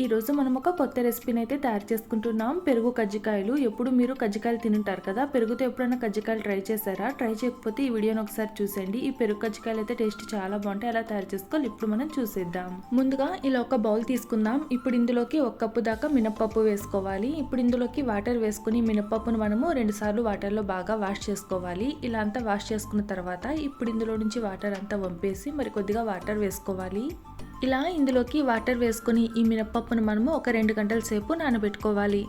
ఈరోజు మనం ఒక కొత్త రెసిపీని అయితే తయారు చేసుకుంటున్నాం. పెరుగు కజ్జికాయలు. ఎప్పుడు మీరు కజ్జికాయలు తినుంటారు కదా పెరుగుతో ఎప్పుడైనా కజ్జికాయలు ట్రై చేశారా? ట్రై చేయకపోతే ఈ వీడియోని ఒకసారి చూసేయండి. ఈ పెరుగు కజ్జికాయలు అయితే టేస్ట్ చాలా బాగుంటాయి. ఎలా తయారు చేసుకోవాలి ఇప్పుడు మనం చూసేద్దాం. ముందుగా ఇలా ఒక బౌల్ తీసుకుందాం. ఇప్పుడు ఇందులోకి ఒక కప్పు దాకా మినప్పప్పు వేసుకోవాలి. ఇప్పుడు ఇందులోకి వాటర్ వేసుకుని మినప్పప్పును మనము రెండు సార్లు వాటర్లో బాగా వాష్ చేసుకోవాలి. ఇలా అంతా వాష్ చేసుకున్న తర్వాత ఇప్పుడు ఇందులో నుంచి వాటర్ అంతా వంపేసి మరి కొద్దిగా వాటర్ వేసుకోవాలి. ఇలా ఇందులోకి వాటర్ వేసుకొని ఈ మినప్పప్పును మనము ఒక రెండు గంటల సేపు నానబెట్టుకోవాలి.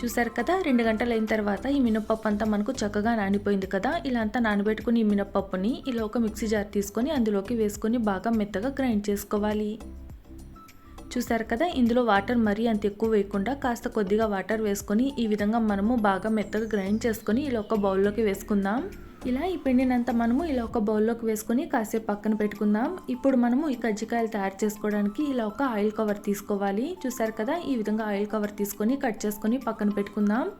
చూసారు కదా రెండు గంటలు అయిన తర్వాత ఈ మినప్పప్పు అంతా మనకు చక్కగా నానిపోయింది కదా. ఇలా అంతా నానబెట్టుకుని ఈ మినప్పప్పుని ఇలా ఒక మిక్సీ జార్ తీసుకొని అందులోకి వేసుకొని బాగా మెత్తగా గ్రైండ్ చేసుకోవాలి. చూసారు కదా ఇందులో వాటర్ మరీ అంత ఎక్కువ వేయకుండా కాస్త కొద్దిగా వాటర్ వేసుకొని ఈ విధంగా మనము బాగా మెత్తగా గ్రైండ్ చేసుకొని ఇలా ఒక బౌల్లోకి వేసుకుందాం. ఇలా ఈ పిండినంతా మనము ఇలా ఒక బౌల్లోకి వేసుకొని కాసేపు పక్కన పెట్టుకుందాం. ఇప్పుడు మనము ఈ కజ్జికాయలు తయారు చేసుకోవడానికి ఇలా ఒక ఆయిల్ కవర్ తీసుకోవాలి. చూసారు కదా? ఈ విధంగా ఆయిల్ కవర్ తీసుకొని కట్ చేసుకొని పక్కన పెట్టుకుందాం.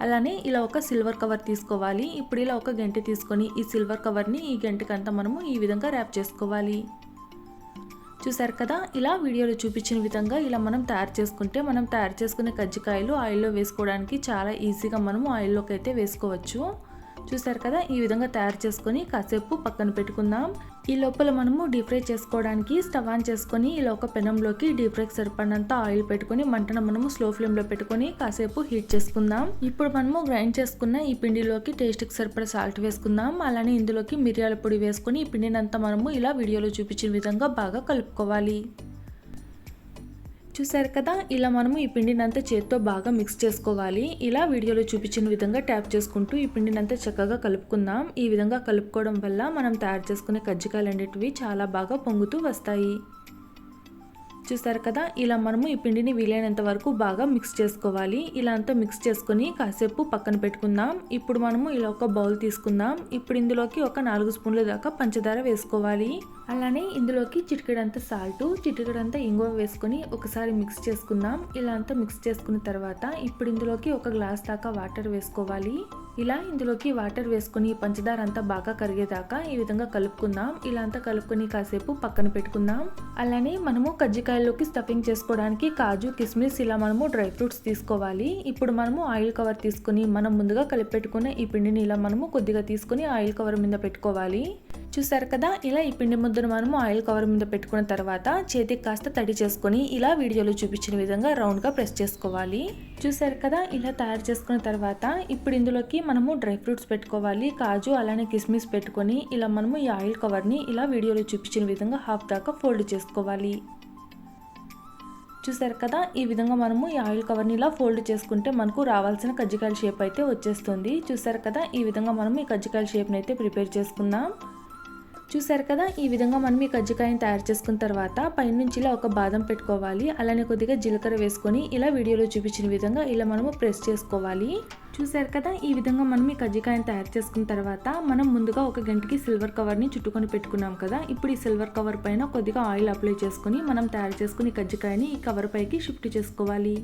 అలానే ఇలా ఒక సిల్వర్ కవర్ తీసుకోవాలి. ఇప్పుడు ఇలా ఒక గంటె తీసుకొని ఈ సిల్వర్ కవర్ని ఈ గంటకంతా మనము ఈ విధంగా ర్యాప్ చేసుకోవాలి. చూసారు కదా? ఇలా వీడియోలో చూపించిన విధంగా ఇలా మనం తయారు చేసుకుంటే మనం తయారు చేసుకునే కజ్జికాయలు ఆయిల్లో వేసుకోవడానికి చాలా ఈజీగా మనము ఆయిల్లోకి అయితే వేసుకోవచ్చు. చూసారు కదా? ఈ విధంగా తయారు చేసుకొని కాసేపు పక్కన పెట్టుకుందాం. ఈ లోపల మనము డీప్ ఫ్రై చేసుకోవడానికి స్టవ్ ఆన్ చేసుకొని ఇలా ఒక పెనంలోకి డీప్ ఫ్రైకి సరిపడినంత ఆయిల్ పెట్టుకొని మంటను మనము స్లో ఫ్లేమ్లో పెట్టుకొని కాసేపు హీట్ చేసుకుందాం. ఇప్పుడు మనము గ్రైండ్ చేసుకున్న ఈ పిండిలోకి టేస్ట్కి సరిపడ సాల్ట్ వేసుకుందాం. అలానే ఇందులోకి మిరియాల పొడి వేసుకొని ఈ పిండినంతా మనము ఇలా వీడియోలో చూపించిన విధంగా బాగా కలుపుకోవాలి. చూసారు కదా ఇలా మనము ఈ పిండినంతా చేత్తో బాగా మిక్స్ చేసుకోవాలి. ఇలా వీడియోలో చూపించిన విధంగా ట్యాప్ చేసుకుంటూ ఈ పిండినంతా చక్కగా కలుపుకుందాం. ఈ విధంగా కలుపుకోవడం వల్ల మనం తయారు చేసుకునే కజ్జికాయలు అనేటివి చాలా బాగా పొంగుతూ వస్తాయి. చూసారు కదా ఇలా మనము ఈ పిండిని వీలైనంత వరకు బాగా మిక్స్ చేసుకోవాలి. ఇలా అంతా మిక్స్ చేసుకొని కాసేపు పక్కన పెట్టుకుందాం. ఇప్పుడు మనము ఇలా ఒక బౌల్ తీసుకుందాం. ఇప్పుడు ఇందులోకి ఒక నాలుగు స్పూన్ల దాకా పంచదార వేసుకోవాలి. అలానే ఇందులోకి చిటికెడంత సాల్ట్ చిటికెడంత ఇంగువ వేసుకొని ఒకసారి మిక్స్ చేసుకుందాం. ఇలా అంతా మిక్స్ చేసుకున్న తర్వాత ఇప్పుడు ఇందులోకి ఒక గ్లాస్ దాకా వాటర్ వేసుకోవాలి. ఇలా ఇందులోకి వాటర్ వేసుకుని పంచదార అంతా బాగా కరిగేదాకా ఈ విధంగా కలుపుకుందాం. ఇలా అంతా కలుపుకొని కాసేపు పక్కన పెట్టుకుందాం. అలానే మనము కజ్జికాయల్లోకి స్టఫింగ్ చేసుకోవడానికి కాజు కిస్మిస్ ఇలా మనము డ్రై ఫ్రూట్స్ తీసుకోవాలి. ఇప్పుడు మనము ఆయిల్ కవర్ తీసుకొని మనం ముందుగా కలిపి పెట్టుకున్న ఈ పిండిని ఇలా మనము కొద్దిగా తీసుకొని ఆయిల్ కవర్ మీద పెట్టుకోవాలి. చూసారు కదా? ఇలా ఈ పిండి ముద్దను మనము ఆయిల్ కవర్ మీద పెట్టుకున్న తర్వాత చేతికి కాస్త తడి చేసుకొని ఇలా వీడియోలో చూపించిన విధంగా రౌండ్గా ప్రెస్ చేసుకోవాలి. చూసారు కదా? ఇలా తయారు చేసుకున్న తర్వాత ఇప్పుడు ఇందులోకి మనము డ్రై ఫ్రూట్స్ పెట్టుకోవాలి కాజు అలానే కిస్మిస్ పెట్టుకొని ఇలా మనము ఈ ఆయిల్ కవర్ని ఇలా వీడియోలో చూపించిన విధంగా హాఫ్ దాకా ఫోల్డ్ చేసుకోవాలి. చూసారు కదా? ఈ విధంగా మనము ఈ ఆయిల్ కవర్ని ఇలా ఫోల్డ్ చేసుకుంటే మనకు రావాల్సిన కజ్జికాయల షేప్ అయితే వచ్చేస్తుంది. చూసారు కదా? ఈ విధంగా మనం ఈ కజ్జికాయల షేప్ని అయితే ప్రిపేర్ చేసుకుందాం. చూసారు కదా ఈ విధంగా మనం ఈ కజ్జికాయని తయారు చేసుకున్న తర్వాత పైనుంచి ఇలా ఒక బాదం పెట్టుకోవాలి. అలానే కొద్దిగా జీలకర్ర వేసుకొని ఇలా వీడియోలో చూపించిన విధంగా ఇలా మనము ప్రెస్ చేసుకోవాలి. చూసారు కదా ఈ విధంగా మనం ఈ కజ్జికాయని తయారు చేసుకున్న తర్వాత మనం ముందుగా ఒక గంటకి సిల్వర్ కవర్ని చుట్టుకొని పెట్టుకున్నాం కదా ఇప్పుడు ఈ సిల్వర్ కవర్ పైన కొద్దిగా ఆయిల్ అప్లై చేసుకొని మనం తయారు చేసుకుని కజ్జికాయని ఈ కవర్ పైకి షిఫ్ట్ చేసుకోవాలి.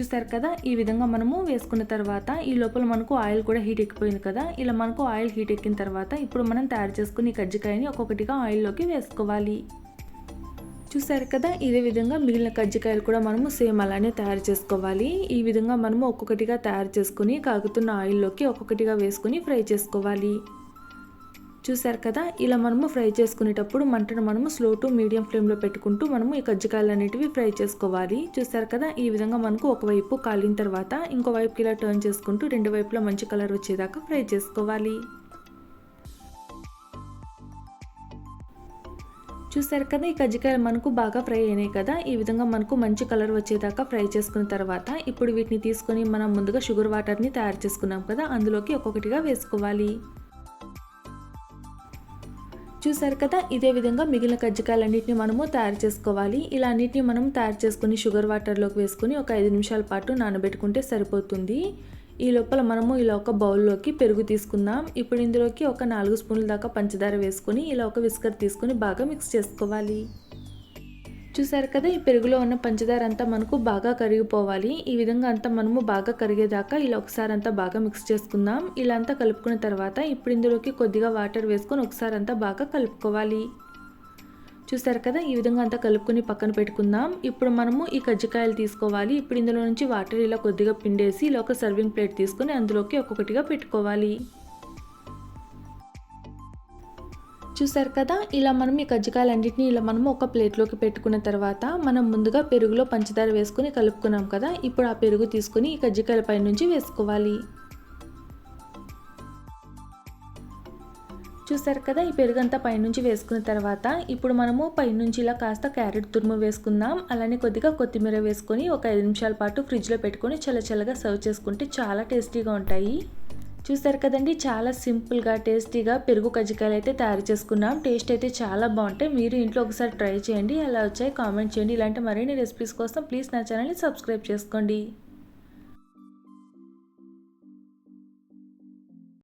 చూసారు కదా? ఈ విధంగా మనము వేసుకున్న తర్వాత ఈ లోపల మనకు ఆయిల్ కూడా హీట్ ఎక్కిపోయింది కదా? ఇలా మనకు ఆయిల్ హీట్ ఎక్కిన తర్వాత ఇప్పుడు మనం తయారు చేసుకుని కజ్జికాయని ఒక్కొక్కటిగా ఆయిల్లోకి వేసుకోవాలి. చూసారు కదా? ఇదే విధంగా మిగిలిన కజ్జికాయలు కూడా మనము సేమ్ అలానే తయారు చేసుకోవాలి. ఈ విధంగా మనము ఒక్కొక్కటిగా తయారు చేసుకుని కాగుతున్న ఆయిల్లోకి ఒక్కొక్కటిగా వేసుకుని ఫ్రై చేసుకోవాలి. చూసారు కదా ఇలా మనము ఫ్రై చేసుకునేటప్పుడు మంటను మనము స్లో టు మీడియం ఫ్లేమ్లో పెట్టుకుంటూ మనము ఈ కజ్జికాయలు అనేటివి ఫ్రై చేసుకోవాలి. చూసారు కదా ఈ విధంగా మనకు ఒకవైపు కాలిన తర్వాత ఇంకో వైపుకి ఇలా టర్న్ చేసుకుంటూ రెండు వైపులా మంచి కలర్ వచ్చేదాకా ఫ్రై చేసుకోవాలి. చూసారు కదా ఈ కజ్జికాయలు మనకు బాగా ఫ్రై అయినాయి కదా ఈ విధంగా మనకు మంచి కలర్ వచ్చేదాకా ఫ్రై చేసుకున్న తర్వాత ఇప్పుడు వీటిని తీసుకొని మనం ముందుగా షుగర్ వాటర్ని తయారు చేసుకున్నాం కదా అందులోకి ఒక్కొక్కటిగా వేసుకోవాలి. చూసారు కదా ఇదే విధంగా మిగిలిన కజ్జికాయలన్నింటినీ మనము తయారు చేసుకోవాలి. ఇలా అన్నిటిని మనం తయారు చేసుకుని షుగర్ వాటర్లోకి వేసుకుని ఒక ఐదు నిమిషాల పాటు నానబెట్టుకుంటే సరిపోతుంది. ఈ లోపల మనము ఇలా ఒక బౌల్లోకి పెరుగు తీసుకుందాం. ఇప్పుడు ఇందులోకి ఒక నాలుగు స్పూన్ల దాకా పంచదార వేసుకొని ఇలా ఒక విస్కర్ తీసుకొని బాగా మిక్స్ చేసుకోవాలి. చూసారు కదా ఈ పెరుగులో ఉన్న పంచదార అంతా మనకు బాగా కరిగిపోవాలి. ఈ విధంగా అంతా మనము బాగా కరిగేదాకా ఇలా ఒకసారి అంతా బాగా మిక్స్ చేసుకుందాం. ఇలా అంతా కలుపుకున్న తర్వాత ఇప్పుడు ఇందులోకి కొద్దిగా వాటర్ వేసుకొని ఒకసారి అంతా బాగా కలుపుకోవాలి. చూసారు కదా ఈ విధంగా అంతా కలుపుకొని పక్కన పెట్టుకుందాం. ఇప్పుడు మనము ఈ కజ్జికాయలు తీసుకోవాలి. ఇప్పుడు ఇందులో నుంచి వాటర్ ఇలా కొద్దిగా పిండేసి ఇలా ఒక సర్వింగ్ ప్లేట్ తీసుకొని అందులోకి ఒక్కొక్కటిగా పెట్టుకోవాలి. చూసారు కదా ఇలా మనం ఈ కజ్జికాయలన్నింటినీ ఇలా మనము ఒక ప్లేట్లోకి పెట్టుకున్న తర్వాత మనం ముందుగా పెరుగులో పంచదార వేసుకుని కలుపుకున్నాం కదా ఇప్పుడు ఆ పెరుగు తీసుకొని ఈ కజ్జికాయల పై నుంచి వేసుకోవాలి. చూసారు కదా ఈ పెరుగంతా పైనుంచి వేసుకున్న తర్వాత ఇప్పుడు మనము పైనుంచి ఇలా కాస్త క్యారెట్ తురుము వేసుకుందాం. అలానే కొద్దిగా కొత్తిమీర వేసుకొని ఒక ఐదు నిమిషాల పాటు ఫ్రిడ్జ్లో పెట్టుకొని చల్లచల్లగా సర్వ్ చేసుకుంటే చాలా టేస్టీగా ఉంటాయి. చూసారు కదండి చాలా సింపుల్గా టేస్టీగా పెరుగు కజ్జికాయలు అయితే తయారు చేసుకున్నాం. టేస్ట్ అయితే చాలా బాగుంటాయి. మీరు ఇంట్లో ఒకసారి ట్రై చేయండి. అలా వచ్చాయి కామెంట్ చేయండి. ఇలాంటి మరిన్ని రెసిపీస్ కోసం ప్లీజ్ నా ఛానల్ని సబ్స్క్రైబ్ చేసుకోండి.